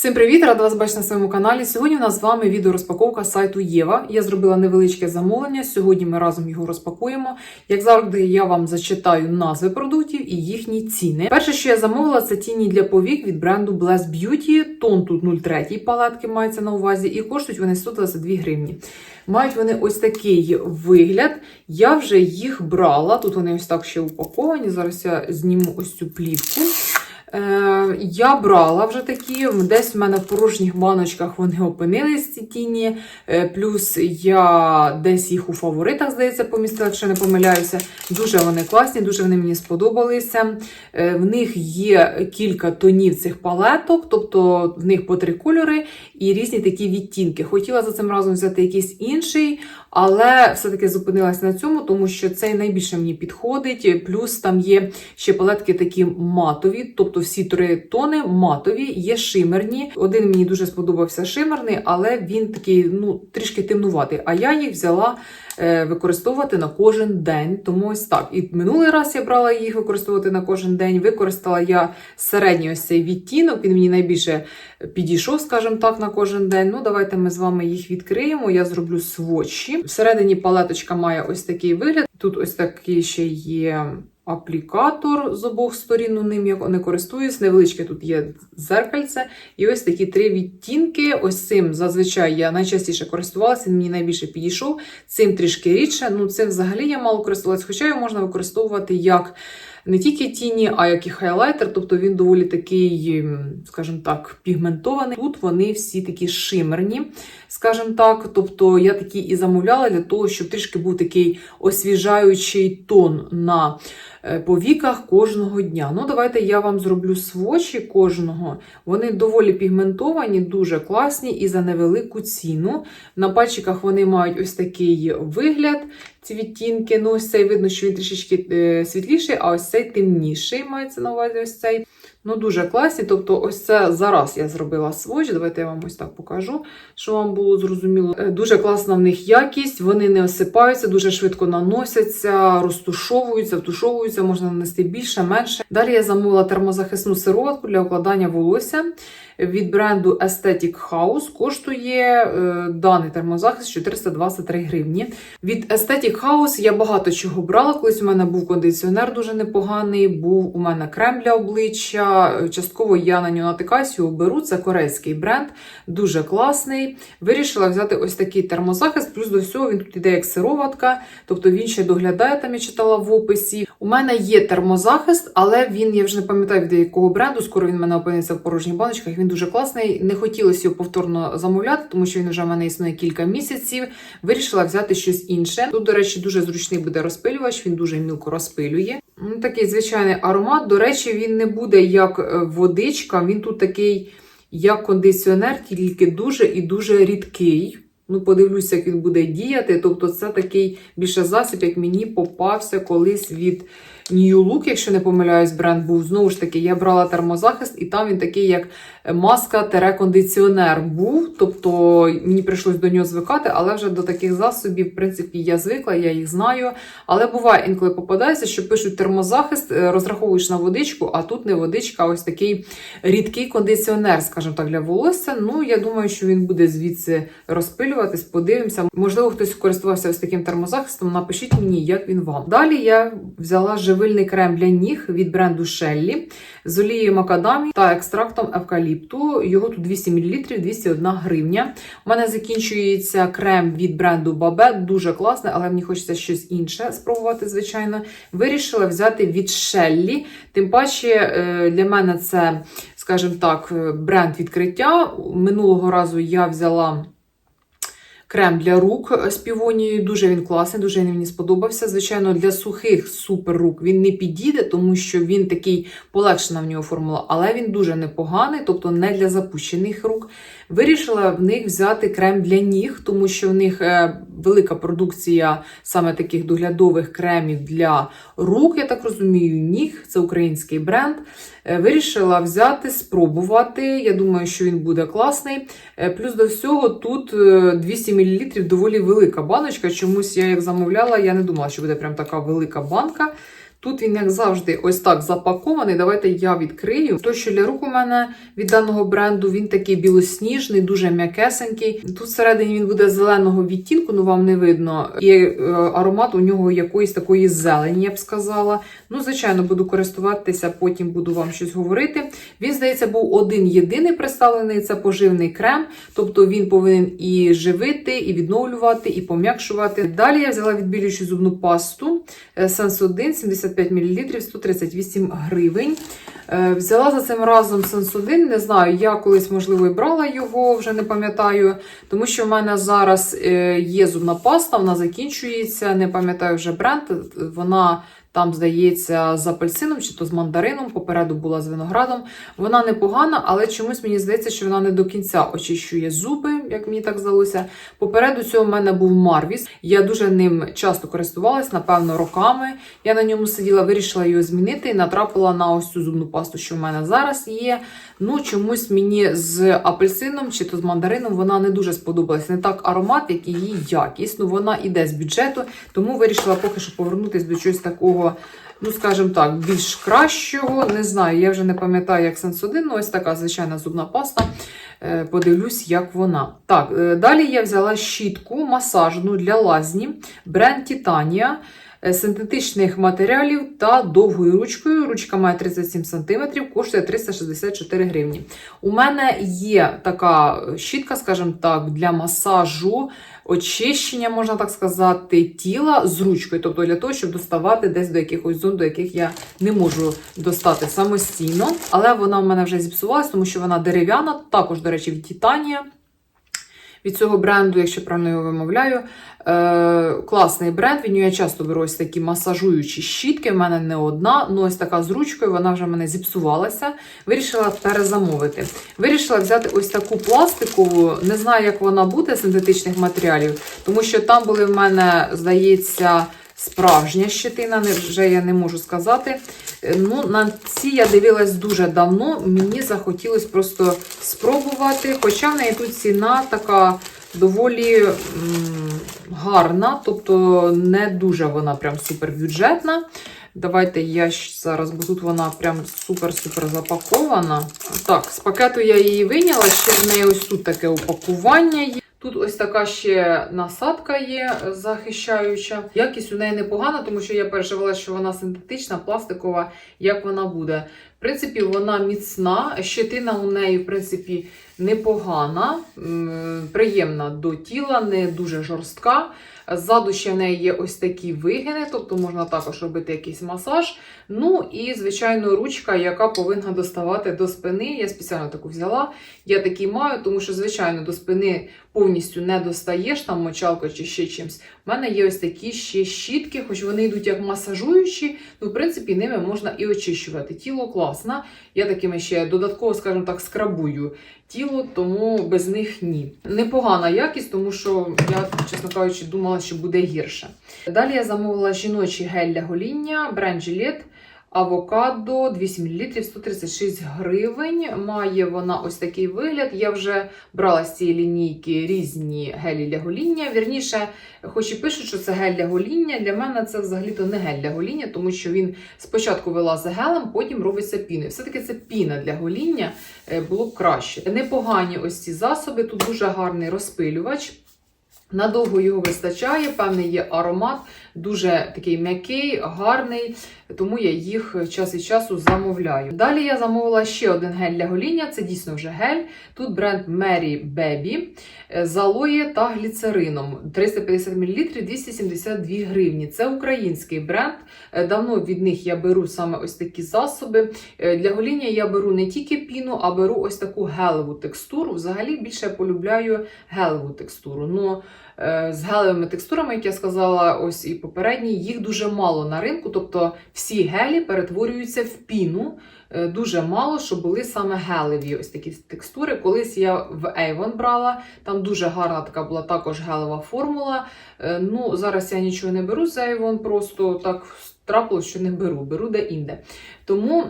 Всім привіт! Рада вас бачити на своєму каналі. Сьогодні у нас з вами відеорозпаковка сайту Єва. Я зробила невеличке замовлення. Сьогодні ми разом його розпакуємо. Як завжди, я вам зачитаю назви продуктів і їхні ціни. Перше, що я замовила, це тіні для повік від бренду Bless Beauty. Тон тут 0,3 палетки мається на увазі, і коштують вони 122 гривні. Мають вони ось такий вигляд. Я вже їх брала. Тут вони ось так ще упаковані. Зараз я зніму ось цю плівку. Е, я брала вже такі, десь в мене в порожніх баночках вони опинились ці тіні. Е, плюс я десь їх у фаворитах, здається, помістила, якщо не помиляюся. Дуже вони класні, дуже вони мені сподобалися. Е, в них є кілька тонів цих палеток, тобто в них по три кольори і різні такі відтінки. Хотіла за цим разом взяти якийсь інший, але все-таки зупинилася на цьому, тому що цей найбільше мені підходить. Плюс там є ще палетки такі матові, тобто всі три тони матові, є шимерні. Один мені дуже сподобався шимерний, але він такий ну, трішки темнуватий. А я їх взяла е, використовувати на кожен день. Тому ось так. І минулий раз я брала їх використовувати на кожен день. Використала я середній ось цей відтінок, він мені найбільше підійшов, скажімо так, на кожен день. Ну, давайте ми з вами їх відкриємо. Я зроблю сводчі. Всередині палеточка має ось такий вигляд. Тут ось такий ще є. Аплікатор з обох сторін, ну, ним я не користуюсь. Невеличке тут є зеркальце. І ось такі три відтінки. Ось цим зазвичай я найчастіше користувалася, він мені найбільше підійшов. Цим трішки рідше. Ну, цим взагалі я мало користувалася, хоча його можна використовувати як не тільки тіні, а як і хайлайтер. Тобто він доволі такий, скажімо так, пігментований. Тут вони всі такі шимерні, скажімо так. Тобто я такі і замовляла для того, щоб трішки був такий освіжаючий тон на е, повіках кожного дня. Ну, давайте я вам зроблю свочі кожного. Вони доволі пігментовані, дуже класні і за невелику ціну. На пальчиках вони мають ось такий вигляд. Ці відтінки, ну ось цей видно, що він трішечки е, світліший, а ось цей темніший мається на увазі ось цей. Ну, дуже класні. Тобто, ось це зараз я зробила сводч. Давайте я вам ось так покажу, що вам було зрозуміло. Е, Дуже класна в них якість, вони не осипаються, дуже швидко наносяться, розтушовуються, втушовуються, можна нанести більше, менше. Далі я замовила термозахисну сироватку для укладання волосся. Від бренду Aesthetic House коштує е, даний термозахист 423 гривні. Від Aesthetic House я багато чого брала. Колись у мене був кондиціонер дуже непоганий, був у мене крем для обличчя. Частково я на нього натикаюсь, його беру. Це корейський бренд, дуже класний. Вирішила взяти ось такий термозахист, плюс до всього він тут іде як сироватка, тобто він ще доглядає, там я читала в описі. У мене є термозахист, але він, я вже не пам'ятаю від якого бренду, скоро він в мене опиниться в порожніх баночках. Він дуже класний. Не хотілося його повторно замовляти, тому що він вже в мене існує кілька місяців. Вирішила взяти щось інше. Тут, до речі, дуже зручний буде розпилювач, він дуже мілко розпилює. Ну, Такий звичайний аромат. До речі, він не буде як е, водичка, він тут такий, як кондиціонер, тільки дуже і дуже рідкий. Ну, подивлюся, як він буде діяти. Тобто, це такий більше засіб, як мені попався колись від New Look, якщо не помиляюсь, бренд був. Знову ж таки, я брала термозахист, і там він такий, як маска-кондиціонер був. Тобто мені прийшлось до нього звикати, але вже до таких засобів, в принципі, я звикла, я їх знаю. Але буває інколи попадається, що пишуть термозахист, е, розраховуєш на водичку, а тут не водичка, а ось такий рідкий кондиціонер, скажімо так, для волосся. Ну, я думаю, що він буде звідси розпилюватись, подивимося. Можливо, хтось користувався ось таким термозахистом. Напишіть мені, як він вам. Далі я взяла живильний крем для ніг від бренду Shelly з олією макадамі та екстрактом евкаліпту. Його тут 200 мл, 201 гривня. У мене закінчується крем від бренду Babette, дуже класний, але мені хочеться щось інше спробувати, звичайно. Вирішила взяти від Shelly. Тим паче е, для мене це, скажімо так, е, бренд відкриття. Минулого разу я взяла. Крем для рук з півонією, дуже він класний, дуже він мені сподобався. Звичайно, для сухих супер рук він не підійде, тому що він такий полегшена в нього формула, але він дуже непоганий, тобто не для запущених рук. Вирішила в них взяти крем для ніг, тому що в них е, велика продукція саме таких доглядових кремів для рук, я так розумію, ніг. Це український бренд. Е, Вирішила взяти, спробувати. Я думаю, що він буде класний. Е, Плюс до всього тут е, 200 мл доволі велика баночка. Чомусь я як замовляла, я не думала, що буде прям така велика банка. Тут він, як завжди, ось так запакований. Давайте я відкрию. То, що для рук у мене від даного бренду, він такий білосніжний, дуже м'якесенький. Тут всередині він буде зеленого відтінку, ну вам не видно. І е, аромат у нього якоїсь такої зелені, я б сказала. Ну, звичайно, буду користуватися, потім буду вам щось говорити. Він, здається, був один-єдиний представлений це поживний крем, тобто він повинен і живити, і відновлювати, і пом'якшувати. Далі я взяла відбілюючу зубну пасту е, Sense 1, 165 мл, 138 гривень. Е, взяла за цим разом сенсудин, не знаю, я колись, можливо, і брала його, вже не пам'ятаю, тому що в мене зараз е, є зубна паста, вона закінчується, не пам'ятаю вже бренд. Вона там, здається, з апельсином чи то з мандарином, попереду була з виноградом. Вона непогана, але чомусь мені здається, що вона не до кінця очищує зуби, як мені так здалося. Попереду цього в мене був Марвіс. Я дуже ним часто користувалась, напевно, роками. Я на ньому сиділа, вирішила його змінити і натрапила на ось цю зубну пасту, що в мене зараз є. Ну, чомусь мені з апельсином чи то з мандарином вона не дуже сподобалась. Не так аромат, як і її якість. Ну, вона іде з бюджету, тому вирішила поки що повернутися до чогось такого. Ну, скажімо так, більш кращого. Не знаю, я вже не пам'ятаю, як Сенсодин, ну ось така звичайна зубна паста. Е, Подивлюсь, як вона. Так, е, далі я взяла щітку масажну для лазні, бренд Титанія синтетичних матеріалів та довгою ручкою. Ручка має 37 см, коштує 364 гривні. У мене є така щітка, скажімо так, для масажу. Очищення, можна так сказати, тіла з ручкою, тобто для того, щоб доставати десь до якихось зон, до яких я не можу достати самостійно. Але вона в мене вже зіпсувалась, тому що вона дерев'яна, також, до речі, від Титанія. Від цього бренду, якщо правильно його вимовляю, е, класний бренд. Від нього я часто беру ось такі масажуючі щітки. В мене не одна, ну ось така з ручкою, вона вже в мене зіпсувалася. Вирішила перезамовити. Вирішила взяти ось таку пластикову, не знаю, як вона буде синтетичних матеріалів, тому що там були в мене, здається, справжня щетина, вже я не можу сказати. Е, Ну, на ці я дивилась дуже давно. Мені захотілося просто спробувати. Хоча в неї тут ціна така доволі гарна, тобто не дуже вона прям супербюджетна. Давайте я зараз, бо тут вона прям супер-супер запакована. Так, з пакету я її вийняла, ще в неї ось тут таке упакування є. Тут ось така ще насадка є е, захищаюча. Якість у неї непогана, тому що я переживала, що вона синтетична, пластикова, як вона буде. В принципі, вона міцна, щетина у неї, в принципі, непогана, приємна до тіла, не дуже жорстка. Ззаду ще в неї є ось такі вигини, тобто можна також робити якийсь масаж. Ну і, звичайно, ручка, яка повинна доставати до спини. Я спеціально таку взяла. Я такий маю, тому що, звичайно, до спини повністю не достаєш там мочалкою чи ще чимось. У мене є ось такі ще щітки, хоч вони йдуть як масажуючі, ну, в принципі, ними можна і очищувати. Тіло класне. Я такими ще додатково, скажімо так, скрабую тіло, тому без них ні. Непогана якість, тому що я, чесно кажучи, думала, що буде гірше. Далі я замовила жіночий гель для гоління, бренд Gillette. Авокадо 200 мл 136 гривень. Має вона ось такий вигляд. Я вже брала з цієї лінійки різні гелі для гоління. Вірніше, хоч і пишуть, що це гель для гоління. Для мене це взагалі-то не гель для гоління, тому що він спочатку вилазить гелем, потім робиться піною. Все-таки це піна для гоління е, було б краще. Непогані ось ці засоби. Тут дуже гарний розпилювач. Надовго його вистачає, певний є аромат, дуже такий м'який, гарний, тому я їх час від часу замовляю. Далі я замовила ще один гель для гоління, це дійсно вже гель. Тут бренд Mary Baby з алоє та гліцерином. 350 мл 272 гривні. Це український бренд. Е, Давно від них я беру саме ось такі засоби. Е, Для гоління я беру не тільки піну, а беру ось таку гелеву текстуру. Взагалі більше я полюбляю гелеву текстуру. Ну, е, з гелевими текстурами, як я сказала, ось і попередні, їх дуже мало на ринку. Тобто всі гелі перетворюються в піну. Е, Дуже мало, що були саме гелеві ось такі текстури. Колись я в Avon брала, там дуже гарна така була також гелева формула. Е, Ну, зараз я нічого не беру з Avon, просто так трапилось, що не беру, беру де-інде. Тому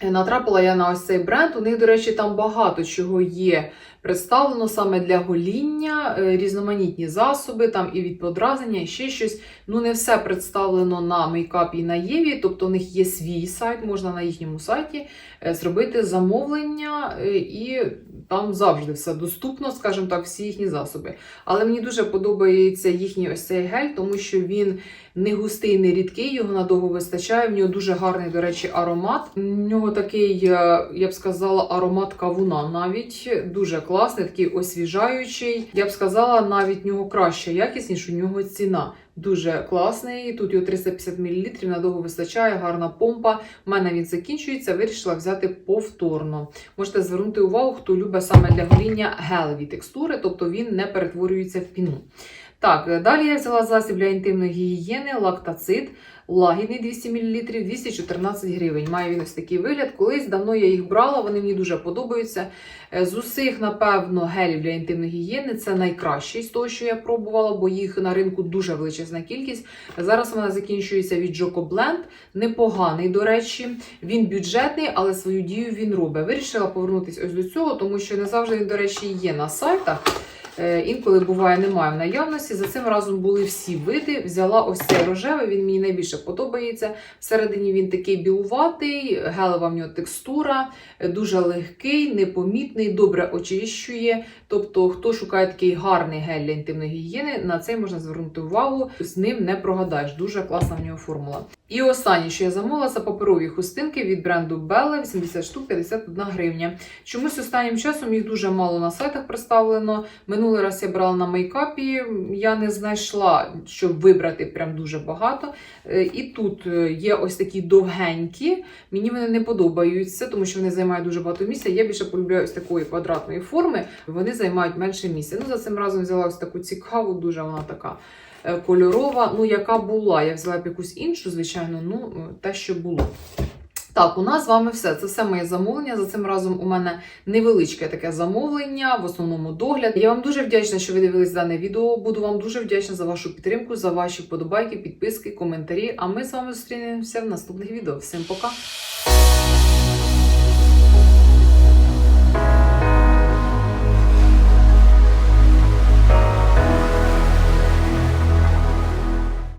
Натрапила я на ось цей бренд. У них, до речі, там багато чого є представлено саме для гоління, е, різноманітні засоби, там і від подразнення, і ще щось. Ну, не все представлено на мейкапі і на Єві, тобто у них є свій сайт, можна на їхньому сайті е, зробити замовлення, е, і там завжди все доступно, скажімо так, всі їхні засоби. Але мені дуже подобається їхній ось цей гель, тому що він не густий, не рідкий, його надовго вистачає. В нього дуже гарний, до речі, аромат. В нього такий, е, я б сказала, аромат кавуна навіть дуже класний, такий освіжаючий. Я б сказала, навіть в нього краща ніж у нього ціна. Дуже класний. Тут його 350 мл, надовго вистачає, гарна помпа. У мене він закінчується, вирішила взяти повторно. Можете звернути увагу, хто любить саме для гоління гелеві текстури, тобто він не перетворюється в піну. Так, далі я взяла засіб для інтимної гігієни, лактацит, лагідний 200 мл, 214 гривень. Має він ось такий вигляд. Колись давно я їх брала, вони мені дуже подобаються. Е, З усіх, напевно, гелів для інтимної гігієни це найкращий з того, що я пробувала, бо їх на ринку дуже величезна кількість. Зараз вона закінчується від Joko Blend. Непоганий, до речі. Він бюджетний, але свою дію він робить. Вирішила повернутися ось до цього, тому що не завжди він, до речі, є на сайтах. Е, Інколи буває, немає в наявності. За цим разом були всі види. Взяла ось цей рожевий, він мені найбільше подобається. Всередині він такий білуватий, гелева в нього текстура, е, дуже легкий, непомітний, добре очищує. Тобто, хто шукає такий гарний гель для інтимної гігієни, на цей можна звернути увагу. З ним не прогадаєш. Дуже класна в нього формула. І останнє, що я замовила, це паперові хустинки від бренду Bella, 80 штук, 51 гривня. Чомусь останнім часом їх дуже мало на сайтах представлено. Минулий раз я брала на мейкапі, я не знайшла, щоб вибрати прям дуже багато. Е, І тут е, є ось такі довгенькі. Мені вони не подобаються, тому що вони займають дуже багато місця. Я більше полюбляю ось такої квадратної форми, вони займають менше місця. Ну, за цим разом взяла ось таку цікаву, дуже вона така кольорова. Ну, яка була. Я взяла б якусь іншу, звичайно, ну, е, те, що було. Так, у нас з вами все. Це все моє замовлення. За цим разом у мене невеличке таке замовлення, в основному догляд. Я вам дуже вдячна, що ви дивились дане відео. Буду вам дуже вдячна за вашу підтримку, за ваші вподобайки, підписки, коментарі. А ми з вами зустрінемося в наступних відео. Всім пока!